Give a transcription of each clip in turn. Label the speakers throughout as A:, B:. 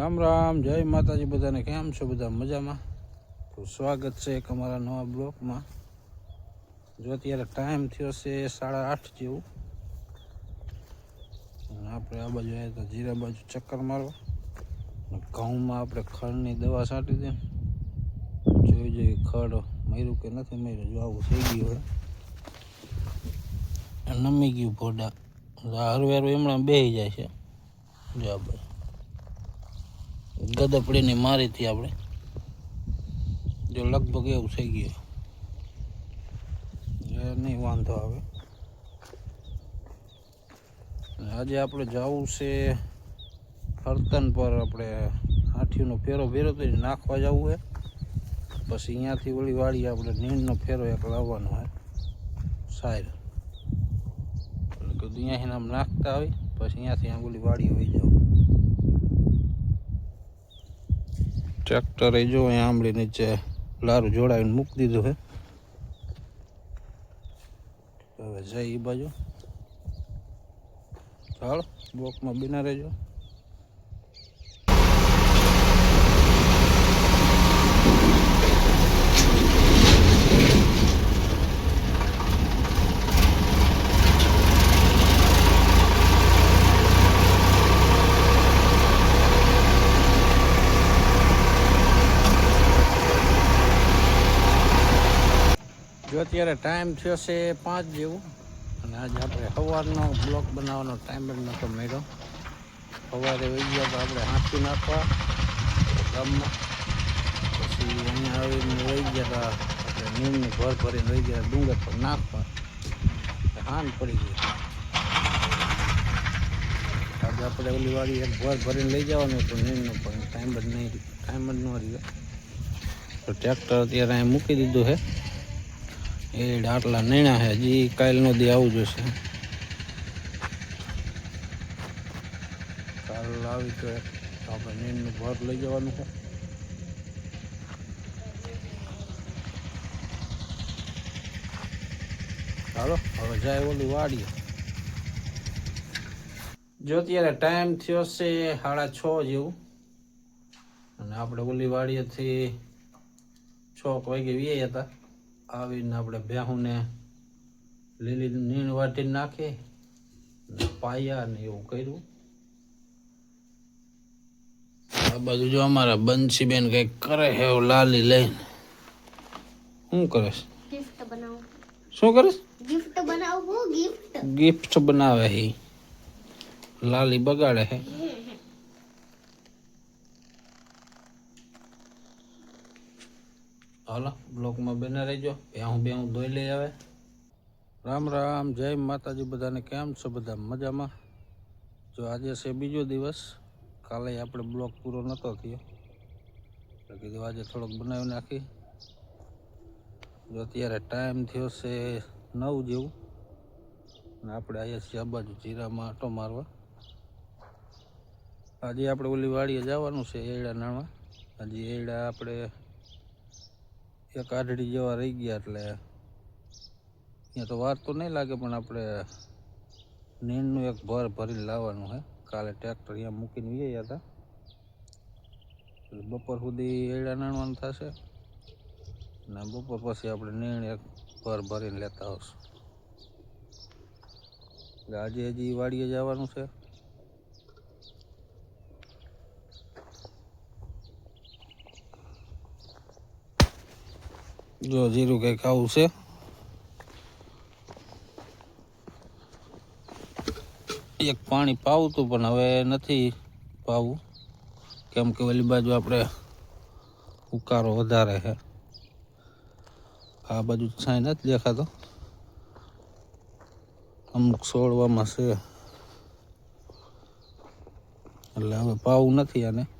A: રામ રામ, જય માતાજી, બધાને કેમ છો? બધા મજામાં? તો સ્વાગત છે એક અમારા નવા બ્લોકમાં. જો અત્યારે ટાઈમ થયો છે સાડા આઠ જેવું. આપણે આ બાજુ આવ્યા તો જીરા બાજુ ચક્કર મારવા. ઘઉંમાં આપણે ખડની દવા છાંટી દે જોઈ જોઈ ખડ મર્યું કે નથી મર્યું? જો આવું થઈ ગયું હોય. નમી ગયું ભોડા. હરવે હરવે એમણાં બેસી જાય છે. જવાબ ગદપડીની મારી હતી આપણે જો લગભગ એવું થઈ ગયું. એ નહીં વાંધો આવે. આજે આપણે જવું છે ફરતન પર આપણે હાથીનો ફેરો ફેરો તો નાખવા જવું છે. પછી અહીંયાથી વળી વાળી આપણે નીણનો ફેરો એક લાવવાનો હોય સાયર એટલે કીધું અહીંયાથી આમ નાખતા આવી પછી અહીંયાથી આમ ઓલી વાડી હોય જાવ ટ્રેક્ટર જો અહીંયા આંબળી નીચે લારું જોડાવીને મૂકી દીધું છે. હવે જઈ એ બાજુ. ચાલો બ્લોકમાં બિના રહેજો જો અત્યારે ટાઈમ થયો છે પાંચ જેવું. અને આજે આપણે સવારનો બ્લોક બનાવવાનો ટાઈમ જ નહોતો મળ્યો. સવારે વહી ગયા તો આપણે હાંકી નાખવા ગામમાં. પછી અહીંયા આવીને વહી ગયા હતા આપણે નીમની ભર ભરીને વહી ગયા, ડુંગર પર નાખવા. હાન પડી ગઈ. આજે આપણે ઓલી વાળી એક ભર ભરીને લઈ જવાનું હતું નીમનું પણ ટાઈમ જ નહીં ટાઈમ જ ન રહ્યો. તો ટ્રેક્ટર અત્યારે અહીં મૂકી દીધું છે. એ આટલા નૈણા છે, હજી કાલનો દી આવું જોશે કાલ આવી તો આપણે નીણનું ભાત લઈ જવાનું છે. ચાલો હવે જાય ઓલું વાડીએ. જો અત્યારે ટાઈમ થયો છે સાડા છ જેવું. અને આપણે ઓલી વાડીએથી છ વાગે વીએ હતા. આવીને આપણે ભેહુંને લીલી નીણ વાટીને નાખી પાયા ને એવું કર્યું. આ બાજુ જો અમારા બંસીબેન કંઈક કરે હે લાલી લઈને. શું કરે છે?
B: ગિફ્ટ બનાવું.
A: શું કરે
B: ગિફ્ટ બનાવું ગિફ્ટ
A: ગિફ્ટ બનાવે છે લાલી બગાડે છે હાલો, બ્લોકમાં બને રહેજો. બેહું બેહું ધોઈ લઈ આવે. રામ રામ, જય માતાજી, બધાને કેમ છો? બધા મજામાં? જો આજે છે બીજો દિવસ. કાલે આપણે બ્લોક પૂરો નહોતો થયો. કીધું આજે થોડોક બનાવી નાખી. જો અત્યારે ટાઈમ થયો છે નવ જેવું. અને આપણે આવ્યા છીએ આ બાજુ જીરામાં આટો મારવા. આજે આપણે ઓલી વાડીએ જવાનું છે એડા નાણવા હજી એડા આપણે એક આઢડી જેવા રહી ગયા એટલે અહીંયા તો વાર તો નહીં લાગે, પણ આપણે નીણનું એક ભર ભરીને લાવવાનું છે કાલે ટ્રેક્ટર અહીંયા મૂકીને ગયા હતા. બપોર સુધી એડા નાણવાનું થશે ને બપોર પછી આપણે નીણ એક ભર ભરીને લેતા આવશું. એટલે આજે હજી વાડીએ જવાનું છે. જો જીરું કંઈક આવું છે. એક પાણી પાવું હતું પણ હવે નથી પાવું. કેમ કે ઓલી બાજુ આપણે ઉકારો વધારે છે. આ બાજુ છાંય નથી દેખાતો. અમુક છોડવામાં છે. એટલે હવે પાવું નથી આને.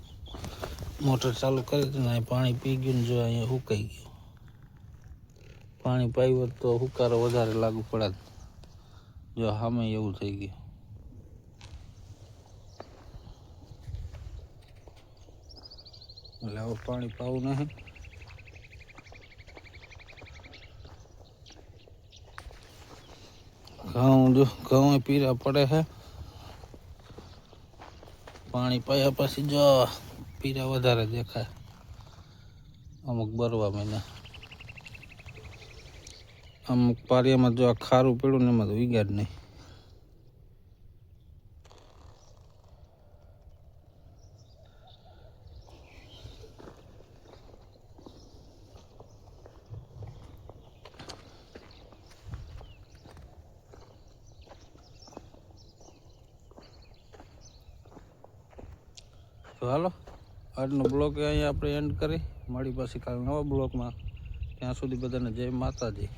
A: મોટર ચાલુ કરી હતી ને અહીં પાણી પી ગયું ને જો અહીંયા સુકાઈ ગયું પાણી પાયું હોત તો હુકારો વધારે લાગુ પડે જો સામે એવું થઈ ગયું। એટલે હવે પાણી પાવું નહીં। ઘઉં જો ઘઉં પીરા પડે છે પાણી પાયા પછી જો પીરા વધારે દેખાય. અમુક બરવા મહિના અમુક પારિયામાં જો આ ખારું પીળું ને એમાં તો વિગાડ નહીં. હાલો. આજનો બ્લોગ અહીંયા આપણે એન્ડ કરી. મળી પાછી કાલે નવા બ્લોગમાં. ત્યાં સુધી બધાને જય માતાજી.